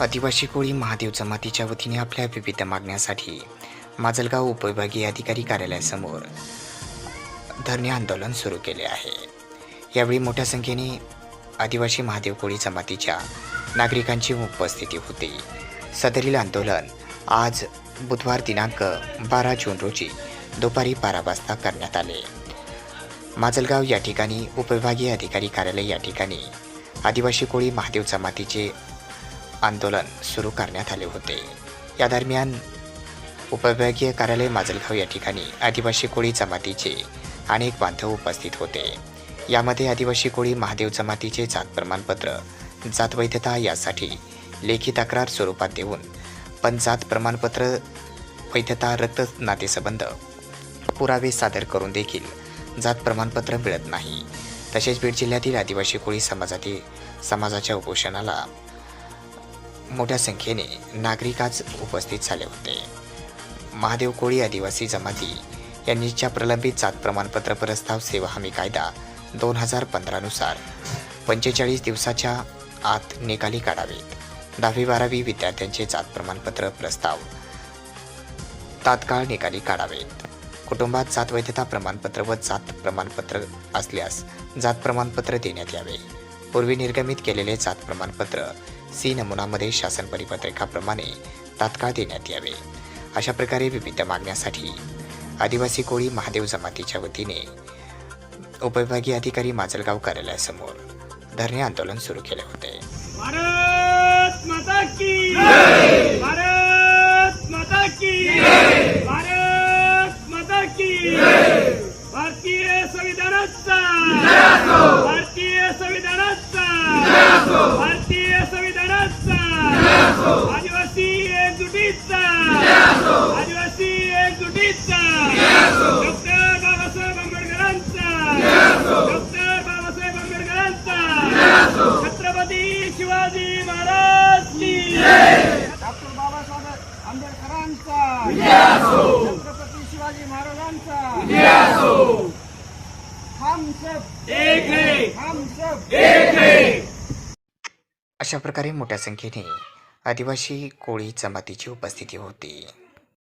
आदिवासी कोळी महादेव जमातीच्या वतीने आपल्या विविध मागण्यासाठी माजलगाव उपविभागीय अधिकारी कार्यालयासमोर धरणे आंदोलन सुरू केले आहे. यावेळी मोठ्या संख्येने आदिवासी महादेव कोळी जमातीच्या नागरिकांची उपस्थिती होती. सदरील आंदोलन आज बुधवार दिनांक बारा जून रोजी दुपारी बारा वाजता करण्यात आले. माजलगाव या ठिकाणी उपविभागीय अधिकारी कार्यालय या ठिकाणी आदिवासी कोळी महादेव जमातीचे आंदोलन सुरू करण्यात आले होते. या दरम्यान उपविभागीय कार्यालय माजलगाव या ठिकाणी आदिवासी कोळी जमातीचे अनेक बांधव उपस्थित होते. यामध्ये आदिवासी कोळी महादेव जमातीचे जात प्रमाणपत्र जात वैधता यासाठी लेखी तक्रार स्वरूपात देऊन पण जात प्रमाणपत्र वैधता रक्त नातेसंबंध पुरावे सादर करून देखील जात प्रमाणपत्र मिळत नाही. तसेच बीड जिल्ह्यातील आदिवासी कोळी समाजातील समाजाच्या उपोषणाला मोठ्या संख्येने नागरिकाच उपस्थित झाले होते. महादेव कोळी आदिवासी जमाती यांनीच्या प्रलंबित जात प्रमाणपत्र प्रस्ताव सेवा हमी कायदा दोन हजार पंधरानुसार पंचेचाळीस दिवसाच्या आत निकाली काढावेत. दहावी बारावी विद्यार्थ्यांचे जात प्रमाणपत्र प्रस्ताव तात्काळ निकाली काढावेत. कुटुंबात जात वैधता प्रमाणपत्र व जात प्रमाणपत्र असल्यास जात प्रमाणपत्र देण्यात यावे. पूर्वी निर्गमित केलेले जात प्रमाणपत्र सी नमुनामध्ये शासन परिपत्रकाप्रमाणे तात्काळ देण्यात यावे. अशा प्रकारे विविध मागण्यासाठी आदिवासी कोळी महादेव जमातीच्या वतीने उपविभागीय अधिकारी माजलगाव कार्यालयासमोर धरणे आंदोलन सुरू केले होते. महाराजांचा. हम सब एक है. हम सब एक है. अशा प्रकारे मोठ्या संख्येने आदिवासी कोळी जमातीची उपस्थिती होती.